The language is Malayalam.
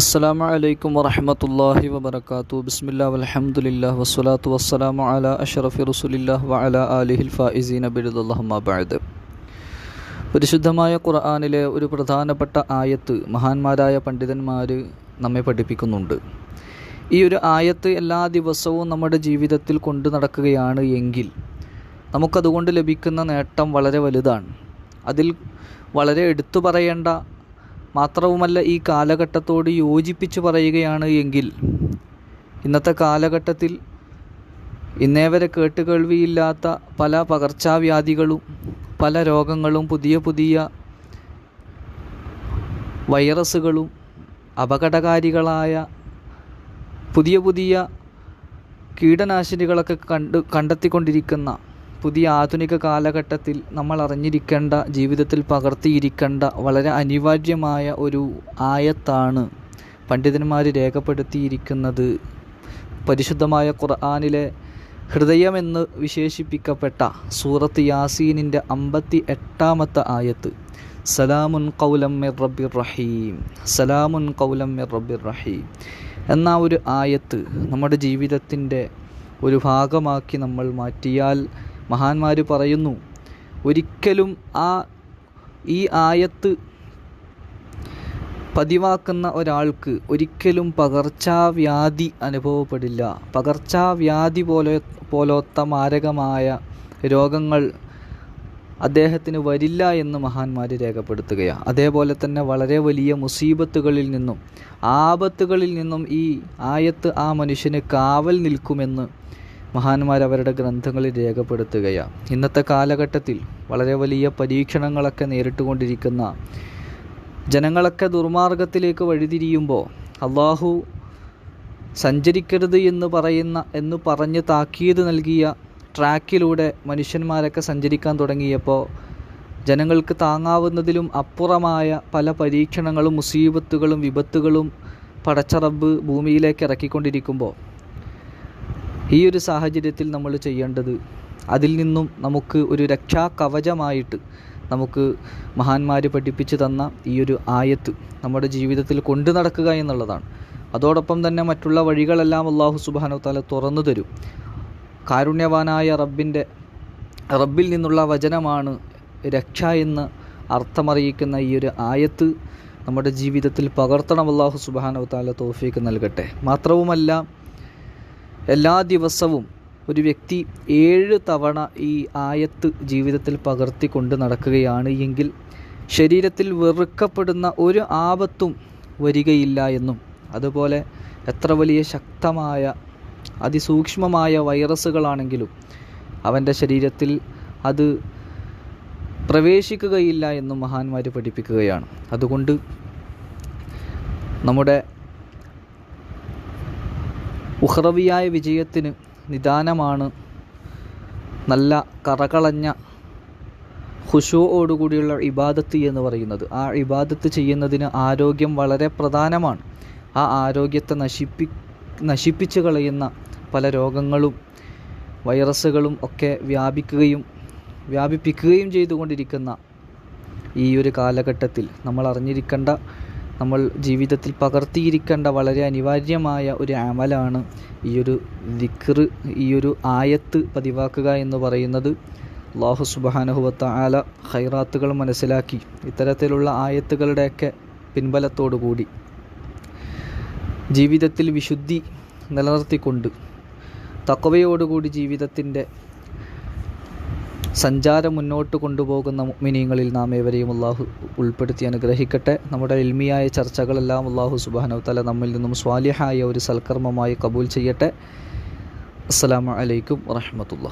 അസ്സാം വലൈക്കും വറഹമത്തല്ലാഹി വബർക്കാത്തു ബിസ്മില്ലാ വലഹമുല്ലാ വസ്സലാത്തു വസ്സലാമു അല അഷറഫി റസുലില്ലാ വഅല അലിഹിൽ ഫായിസീൻ അബിദുല്ലാഹമ്മബാദ് പരിശുദ്ധമായ ഖുർആാനിലെ ഒരു പ്രധാനപ്പെട്ട ആയത്ത് മഹാന്മാരായ പണ്ഡിതന്മാർ നമ്മെ പഠിപ്പിക്കുന്നുണ്ട്. ഈ ഒരു ആയത്ത് എല്ലാ ദിവസവും നമ്മുടെ ജീവിതത്തിൽ കൊണ്ടു നടക്കുകയാണ് എങ്കിൽ നമുക്കതുകൊണ്ട് ലഭിക്കുന്ന നേട്ടം വളരെ വലുതാണ്. അതിൽ വളരെ എടുത്തു പറയേണ്ട മാത്രവുമല്ല ഈ കാലഘട്ടത്തോട് യോജിപ്പിച്ച് പറയുകയാണ് എങ്കിൽ ഇന്നത്തെ കാലഘട്ടത്തിൽ ഇന്നേവരെ കേട്ടുകേൾവിയില്ലാത്ത പല പകർച്ചാവ്യാധികളും പല രോഗങ്ങളും പുതിയ പുതിയ വൈറസുകളും അപകടകാരികളായ പുതിയ പുതിയ കീടനാശിനികളൊക്കെ കണ്ട് കണ്ടെത്തിക്കൊണ്ടിരിക്കുന്ന പുതിയ ആധുനിക കാലഘട്ടത്തിൽ നമ്മൾ അറിഞ്ഞിരിക്കേണ്ട ജീവിതത്തിൽ പകർത്തിയിരിക്കേണ്ട വളരെ അനിവാര്യമായ ഒരു ആയത്താണ് പണ്ഡിതന്മാർ രേഖപ്പെടുത്തിയിരിക്കുന്നത്. പരിശുദ്ധമായ ഖുർആാനിലെ ഹൃദയമെന്ന് വിശേഷിപ്പിക്കപ്പെട്ട സൂറത്ത് യാസീനിന്റെ അമ്പത്തി എട്ടാമത്തെ ആയത്ത് സലാമുൻ കൗലം മിർ റബ്ബിർ റഹീം സലാമുൻ കൗലം മിർ റബ്ബിർ റഹീം എന്ന ഒരു ആയത്ത് നമ്മുടെ ജീവിതത്തിന്റെ ഒരു ഭാഗമാക്കി നമ്മൾ മാറ്റിയാൽ മഹാന്മാർ പറയുന്നു ഒരിക്കലും ആ ഈ ആയത്ത് പതിവാക്കുന്ന ഒരാൾക്ക് ഒരിക്കലും പകർച്ചാവ്യാധി അനുഭവപ്പെടില്ല. പകർച്ചാവ്യാധി പോലെ പോലോത്ത മാരകമായ രോഗങ്ങൾ അദ്ദേഹത്തിന് വരില്ല എന്ന് മഹാന്മാർ രേഖപ്പെടുത്തുകയാണ് അതേപോലെ തന്നെ വളരെ വലിയ മുസീബത്തുകളിൽ നിന്നും ആപത്തുകളിൽ നിന്നും ഈ ആയത്ത് ആ മനുഷ്യന് കാവൽ നിൽക്കുമെന്ന് മഹാന്മാർ അവരുടെ ഗ്രന്ഥങ്ങളിൽ രേഖപ്പെടുത്തുകയാണ് ഇന്നത്തെ കാലഘട്ടത്തിൽ വളരെ വലിയ പരീക്ഷണങ്ങളൊക്കെ നേരിട്ടുകൊണ്ടിരിക്കുന്ന ജനങ്ങളൊക്കെ ദുർമാർഗത്തിലേക്ക് വഴിതിരിയുമ്പോൾ അള്ളാഹു സഞ്ചരിക്കരുത് എന്ന് പറയുന്ന എന്ന് പറഞ്ഞ് താക്കീത് നൽകിയ ട്രാക്കിലൂടെ മനുഷ്യന്മാരൊക്കെ സഞ്ചരിക്കാൻ തുടങ്ങിയപ്പോൾ ജനങ്ങൾക്ക് താങ്ങാവുന്നതിലും അപ്പുറമായ പല പരീക്ഷണങ്ങളും മുസീബത്തുകളും വിപത്തുകളും പടച്ചറബ് ഭൂമിയിലേക്ക് ഇറക്കിക്കൊണ്ടിരിക്കുമ്പോൾ ഈ ഒരു സാഹചര്യത്തിൽ നമ്മൾ ചെയ്യേണ്ടത് അതിൽ നിന്നും നമുക്ക് ഒരു രക്ഷാ കവചമായിട്ട് നമുക്ക് മഹാന്മാർ പഠിപ്പിച്ചു തന്ന ഈ ഒരു ആയത്ത് നമ്മുടെ ജീവിതത്തിൽ കൊണ്ടു നടക്കുക എന്നുള്ളതാണ്. അതോടൊപ്പം തന്നെ മറ്റുള്ള വഴികളെല്ലാം അള്ളാഹു സുബാനു താല തുറന്നു തരും. കാരുണ്യവാനായ റബ്ബിന്റെ റബ്ബിൽ നിന്നുള്ള വചനമാണ് രക്ഷ എന്ന് അർത്ഥമറിയിക്കുന്ന ഈ ഒരു ആയത്ത് നമ്മുടെ ജീവിതത്തിൽ പകർത്തണം അള്ളാഹു സുബാനു താല തോഫിക്ക് നൽകട്ടെ. മാത്രവുമല്ല എല്ലാ ദിവസവും ഒരു വ്യക്തി ഏഴ് തവണ ഈ ആയത്ത് ജീവിതത്തിൽ പകർത്തിക്കൊണ്ട് നടക്കുകയാണ് എങ്കിൽ ശരീരത്തിൽ വെറുക്കപ്പെടുന്ന ഒരു ആപത്തും വരികയില്ല എന്നും അതുപോലെ എത്ര വലിയ ശക്തമായ അതിസൂക്ഷ്മമായ വൈറസുകളാണെങ്കിലും അവന്റെ ശരീരത്തിൽ അത് പ്രവേശിക്കുകയില്ല എന്നും മഹാന്മാർ പഠിപ്പിക്കുകയാണ്. അതുകൊണ്ട് നമ്മുടെ ഉഹ്റവിയായ വിജയത്തിന് നിദാനമാണ്. നല്ല കറകളഞ്ഞ ഹുഷോയോടുകൂടിയുള്ള ഇബാദത്ത് എന്ന് പറയുന്നത്. ആ ഇബാദത്ത് ചെയ്യുന്നതിന് ആരോഗ്യം വളരെ പ്രധാനമാണ്. ആ ആരോഗ്യത്തെ നശിപ്പി നശിപ്പിച്ചു കളയുന്ന പല രോഗങ്ങളും വൈറസുകളും ഒക്കെ വ്യാപിക്കുകയും വ്യാപിപ്പിക്കുകയും ചെയ്തുകൊണ്ടിരിക്കുന്ന ഈ ഒരു കാലഘട്ടത്തിൽ നമ്മൾ അറിഞ്ഞിരിക്കേണ്ട നമ്മൾ ജീവിതത്തിൽ പകർത്തിയിരിക്കേണ്ട വളരെ അനിവാര്യമായ ഒരു അമലാണ് ഈ ഒരു ദിക്ർ ഈ ഒരു ആയത്ത് പതിവാക്കുക എന്ന് പറയുന്നത്. അള്ളാഹു സുബാനഹുവത്ത ആല ഹൈറാത്തുകൾ മനസ്സിലാക്കി ഇത്തരത്തിലുള്ള ആയത്തുകളുടെയൊക്കെ കൂടി. ജീവിതത്തിൽ വിശുദ്ധി നിലനിർത്തിക്കൊണ്ട് തക്കവയോടുകൂടി ജീവിതത്തിന്റെ സഞ്ചാരം മുന്നോട്ട് കൊണ്ടുപോകുന്ന മിനിയങ്ങളിൽ നാം ഏവരെയും അള്ളാഹു ഉൾപ്പെടുത്തി അനുഗ്രഹിക്കട്ടെ. നമ്മുടെ എൽമിയായ ചർച്ചകളെല്ലാം അള്ളാഹു സുബാനവത്തല നമ്മിൽ നിന്നും സ്വാലിഹായ ഒരു സൽക്കർമ്മമായി കബൂൽ ചെയ്യട്ടെ. അസ്സാം വലൈക്കും വറഹമത്തുള്ള